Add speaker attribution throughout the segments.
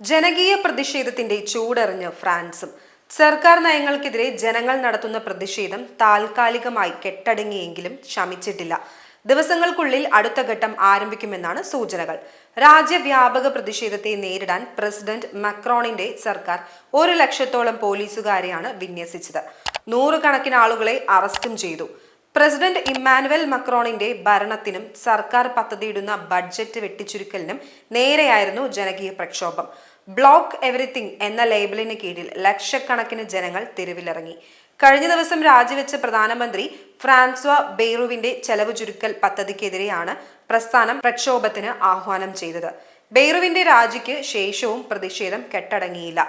Speaker 1: ജനകീയ പ്രതിഷേധത്തിന്റെ ചൂടറിഞ്ഞ് ഫ്രാൻസും. സർക്കാർ നയങ്ങൾക്കെതിരെ ജനങ്ങൾ നടത്തുന്ന പ്രതിഷേധം താൽക്കാലികമായി കെട്ടടങ്ങിയെങ്കിലും ശമിച്ചിട്ടില്ല. ദിവസങ്ങൾക്കുള്ളിൽ അടുത്ത ഘട്ടം ആരംഭിക്കുമെന്നാണ് സൂചനകൾ. രാജ്യവ്യാപക പ്രതിഷേധത്തെ നേരിടാൻ പ്രസിഡന്റ് മക്രോണിന്റെ സർക്കാർ ഒരു ലക്ഷത്തോളം പോലീസുകാരെയാണ് വിന്യസിച്ചത്. നൂറുകണക്കിന് ആളുകളെ അറസ്റ്റും ചെയ്തു. പ്രസിഡന്റ് ഇമ്മാനുവൽ മക്രോണിന്റെ ഭരണത്തിനും സർക്കാർ പദ്ധതിയിടുന്ന ബഡ്ജറ്റ് വെട്ടിച്ചുരുക്കലിനും നേരെയായിരുന്നു ജനകീയ പ്രക്ഷോഭം. ബ്ലോക്ക് എവറിത്തിങ് എന്ന ലേബലിന് കീഴിൽ ലക്ഷക്കണക്കിന് ജനങ്ങൾ തെരുവിലിറങ്ങി. കഴിഞ്ഞ ദിവസം രാജിവെച്ച പ്രധാനമന്ത്രി ഫ്രാൻസ്വ ബെയ്റുവിന്റെ ചെലവ് ചുരുക്കൽ പദ്ധതിക്കെതിരെയാണ് പ്രസ്ഥാനം പ്രക്ഷോഭത്തിന് ആഹ്വാനം ചെയ്തത്. ബെയ്റുവിന്റെ രാജിക്ക് ശേഷവും പ്രതിഷേധം കെട്ടടങ്ങിയില്ല.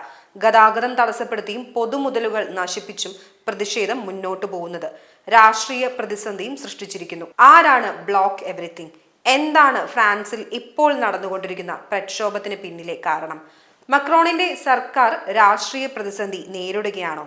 Speaker 1: ഗതാഗതം തടസ്സപ്പെടുത്തിയും പൊതുമുതലുകൾ നശിപ്പിച്ചും പ്രതിഷേധം മുന്നോട്ടു പോകുന്നത് രാഷ്ട്രീയ പ്രതിസന്ധിയും സൃഷ്ടിച്ചിരിക്കുന്നു. ആരാണ് ബ്ലോക്ക് എവറിത്തിങ് എന്താണ് ഫ്രാൻസിൽ ഇപ്പോൾ നടന്നുകൊണ്ടിരിക്കുന്ന പ്രക്ഷോഭത്തിന് പിന്നിലെ കാരണം? മക്രോണിന്റെ സർക്കാർ രാഷ്ട്രീയ പ്രതിസന്ധി നേരിടുകയാണോ?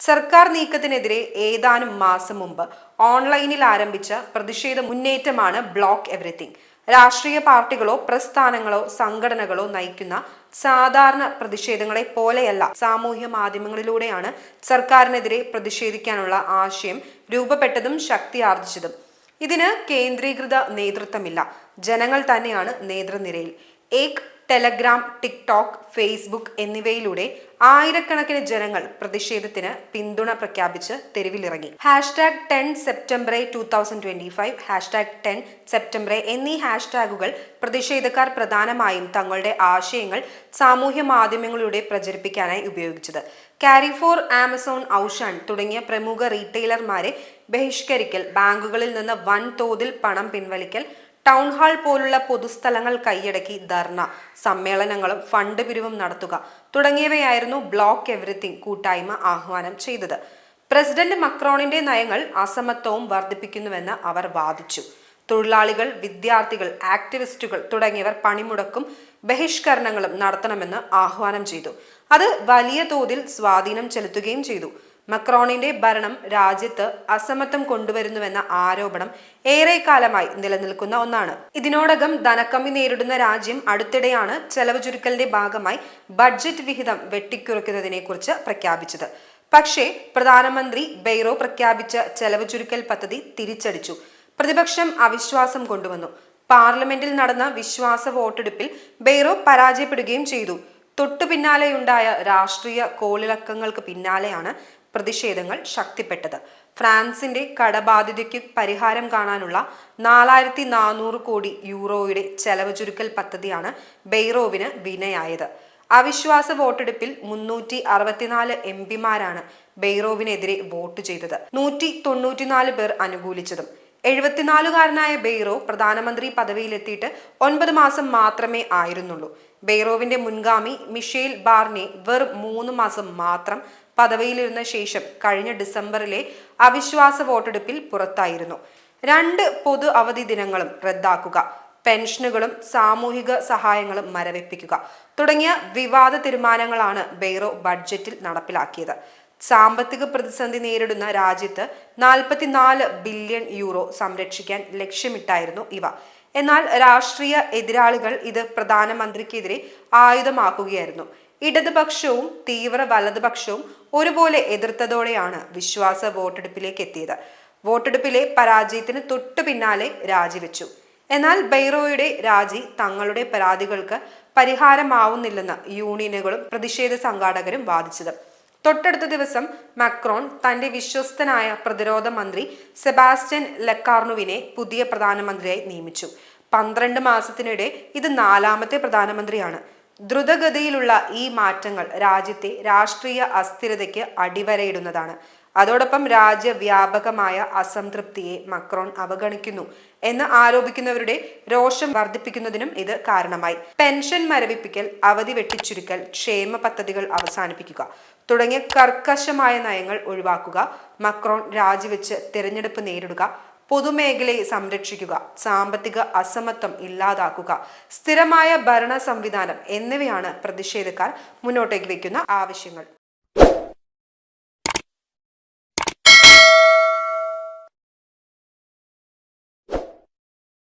Speaker 1: സർക്കാർ നീക്കത്തിനെതിരെ ഏതാനും മാസം മുമ്പ് ഓൺലൈനിൽ ആരംഭിച്ച പ്രതിഷേധ മുന്നേറ്റമാണ് ബ്ലോക്ക് എവറിത്തിങ് രാഷ്ട്രീയ പാർട്ടികളോ പ്രസ്ഥാനങ്ങളോ സംഘടനകളോ നയിക്കുന്ന സാധാരണ പ്രതിഷേധങ്ങളെ പോലെയല്ല സാമൂഹ്യ മാധ്യമങ്ങളിലൂടെയാണ് സർക്കാരിനെതിരെ പ്രതിഷേധിക്കാനുള്ള ആശയം രൂപപ്പെട്ടതും ശക്തിയാർജിച്ചതും. ഇതിന് കേന്ദ്രീകൃത നേതൃത്വമില്ല. ജനങ്ങൾ തന്നെയാണ് നേതൃനിരയിൽ. ഏക് ടെലഗ്രാം ടിക്ടോക്ക് ഫേസ്ബുക്ക് എന്നിവയിലൂടെ ആയിരക്കണക്കിന് ജനങ്ങൾ പ്രതിഷേധത്തിന് പിന്തുണ പ്രഖ്യാപിച്ച് തെരുവിലിറങ്ങി. Hashtag ten September two thousand twenty five hashtag ten September എന്നീ ഹാഷ്ടാഗുകൾ പ്രതിഷേധക്കാർ പ്രധാനമായും തങ്ങളുടെ ആശയങ്ങൾ സാമൂഹ്യ മാധ്യമങ്ങളിലൂടെ പ്രചരിപ്പിക്കാനായി ഉപയോഗിച്ചത്. കാരിഫോർ ആമസോൺ ഔഷാൻ തുടങ്ങിയ പ്രമുഖ റീറ്റെയിലർമാരെ ബഹിഷ്കരിക്കൽ ബാങ്കുകളിൽ നിന്ന് വൻതോതിൽ പണം പിൻവലിക്കൽ ടൗൺ ഹാൾ പോലുള്ള പൊതുസ്ഥലങ്ങൾ കൈയടക്കി ധർണ സമ്മേളനങ്ങളും ഫണ്ട് പിരിവും നടത്തുക തുടങ്ങിയവയായിരുന്നു ബ്ലോക്ക് എവറിത്തിങ് കൂട്ടായ്മ ആഹ്വാനം ചെയ്തത്. പ്രസിഡന്റ് മക്രോണിന്റെ നയങ്ങൾ അസമത്വവും വർദ്ധിപ്പിക്കുന്നുവെന്ന് അവർ വാദിച്ചു. തൊഴിലാളികൾ വിദ്യാർത്ഥികൾ ആക്ടിവിസ്റ്റുകൾ തുടങ്ങിയവർ പണിമുടക്കും ബഹിഷ്കരണങ്ങളും നടത്തണമെന്ന് ആഹ്വാനം ചെയ്തു. അത് വലിയ തോതിൽ സ്വാധീനം ചെലുത്തുകയും ചെയ്തു. മക്രോണിന്റെ ഭരണം രാജ്യത്ത് അസമത്വം കൊണ്ടുവരുന്നുവെന്ന ആരോപണം ഏറെക്കാലമായി നിലനിൽക്കുന്ന ഒന്നാണ്. ഇതിനോടകം ധനക്കമ്മി നേരിടുന്ന രാജ്യം അടുത്തിടെയാണ് ചെലവ് ചുരുക്കലിന്റെ ഭാഗമായി ബഡ്ജറ്റ് വിഹിതം വെട്ടിക്കുറയ്ക്കുന്നതിനെ കുറിച്ച് പ്രഖ്യാപിച്ചത്. പക്ഷേ പ്രധാനമന്ത്രി ബെയ്റോ പ്രഖ്യാപിച്ച ചെലവ് ചുരുക്കൽ പദ്ധതി തിരിച്ചടിച്ചു. പ്രതിപക്ഷം അവിശ്വാസം കൊണ്ടുവന്നു. പാർലമെന്റിൽ നടന്ന വിശ്വാസ വോട്ടെടുപ്പിൽ ബെയ്റോ പരാജയപ്പെടുകയും ചെയ്തു. തൊട്ടു പിന്നാലെയുണ്ടായ രാഷ്ട്രീയ കോളിളക്കങ്ങൾക്ക് പിന്നാലെയാണ് പ്രതിഷേധങ്ങൾ ശക്തിപ്പെട്ടത്. ഫ്രാൻസിന്റെ കടബാധ്യതയ്ക്ക് പരിഹാരം കാണാനുള്ള നാലായിരത്തി നാനൂറ് കോടി യൂറോയുടെ ചെലവ് ചുരുക്കൽ പദ്ധതിയാണ് ബെയ്റോവിന് വിനയായത്. അവിശ്വാസ വോട്ടെടുപ്പിൽ മുന്നൂറ്റി അറുപത്തിനാല് എം പിമാരാണ് ബെയ്റോവിനെതിരെ വോട്ട് ചെയ്തത്. നൂറ്റി തൊണ്ണൂറ്റിനാല് പേർ അനുകൂലിച്ചതും. എഴുപത്തിനാലുകാരനായ ബെയ്റോ പ്രധാനമന്ത്രി പദവിയിലെത്തിയിട്ട് ഒൻപത് മാസം മാത്രമേ ആയിരുന്നുള്ളൂ. ബെയ്റോവിന്റെ മുൻഗാമി മിഷേൽ ബാർനെ വെറും മൂന്ന് മാസം മാത്രം പദവിയിലിരുന്ന ശേഷം കഴിഞ്ഞ ഡിസംബറിലെ അവിശ്വാസ വോട്ടെടുപ്പിൽ പുറത്തായിരുന്നു. രണ്ട് പൊതു അവധി ദിനങ്ങളും റദ്ദാക്കുക പെൻഷനുകളും സാമൂഹിക സഹായങ്ങളും മരവിപ്പിക്കുക തുടങ്ങിയ വിവാദ തീരുമാനങ്ങളാണ് ബെയ്റോ ബഡ്ജറ്റിൽ നടപ്പിലാക്കിയത്. സാമ്പത്തിക പ്രതിസന്ധി നേരിടുന്ന രാജ്യത്ത് നാൽപ്പത്തിനാല് ബില്യൺ യൂറോ സംരക്ഷിക്കാൻ ലക്ഷ്യമിട്ടായിരുന്നു ഇവ. എന്നാൽ രാഷ്ട്രീയ എതിരാളികൾ ഇത് പ്രധാനമന്ത്രിക്കെതിരെ ആയുധമാക്കുകയായിരുന്നു. ഇടതുപക്ഷവും തീവ്ര വലതുപക്ഷവും ഒരുപോലെ എതിർത്തതോടെയാണ് വിശ്വാസ വോട്ടെടുപ്പിലേക്ക് എത്തിയത്. വോട്ടെടുപ്പിലെ പരാജയത്തിന് തൊട്ടു പിന്നാലെ രാജിവെച്ചു. എന്നാൽ ബൈറോയുടെ രാജി തങ്ങളുടെ പരാതികൾക്ക് പരിഹാരമാവുന്നില്ലെന്ന് യൂണിയനുകളും പ്രതിഷേധ സംഘാടകരും വാദിച്ചത്. തൊട്ടടുത്ത ദിവസം മക്രോൺ തന്റെ വിശ്വസ്തനായ പ്രതിരോധ മന്ത്രി സെബാസ്റ്റ്യൻ ലക്കാർണുവിനെ പുതിയ പ്രധാനമന്ത്രിയായി നിയമിച്ചു. പന്ത്രണ്ട് മാസത്തിനിടെ ഇത് നാലാമത്തെ പ്രധാനമന്ത്രിയാണ്. ദ്രുതഗതിയിലുള്ള ഈ മാറ്റങ്ങൾ രാജ്യത്തെ രാഷ്ട്രീയ അസ്ഥിരതയ്ക്ക് അടിവരയിടുന്നതാണ്. അതോടൊപ്പം രാജ്യവ്യാപകമായ അസംതൃപ്തിയെ മക്രോൺ അവഗണിക്കുന്നു എന്ന് ആരോപിക്കുന്നവരുടെ രോഷം വർദ്ധിപ്പിക്കുന്നതിനും ഇത് കാരണമായി. പെൻഷൻ മരവിപ്പിക്കൽ അവധി വെട്ടിച്ചുരുക്കൽ ക്ഷേമ പദ്ധതികൾ അവസാനിപ്പിക്കുക തുടങ്ങിയ കർക്കശമായ നയങ്ങൾ ഒഴിവാക്കുക മക്രോൺ രാജിവെച്ച് തിരഞ്ഞെടുപ്പ് നേരിടുക പൊതുമേഖലയെ സംരക്ഷിക്കുക സാമ്പത്തിക അസമത്വം ഇല്ലാതാക്കുക സ്ഥിരമായ ഭരണ സംവിധാനം എന്നിവയാണ് പ്രതിഷേധക്കാർ മുന്നോട്ടേക്ക് വയ്ക്കുന്ന ആവശ്യങ്ങൾ.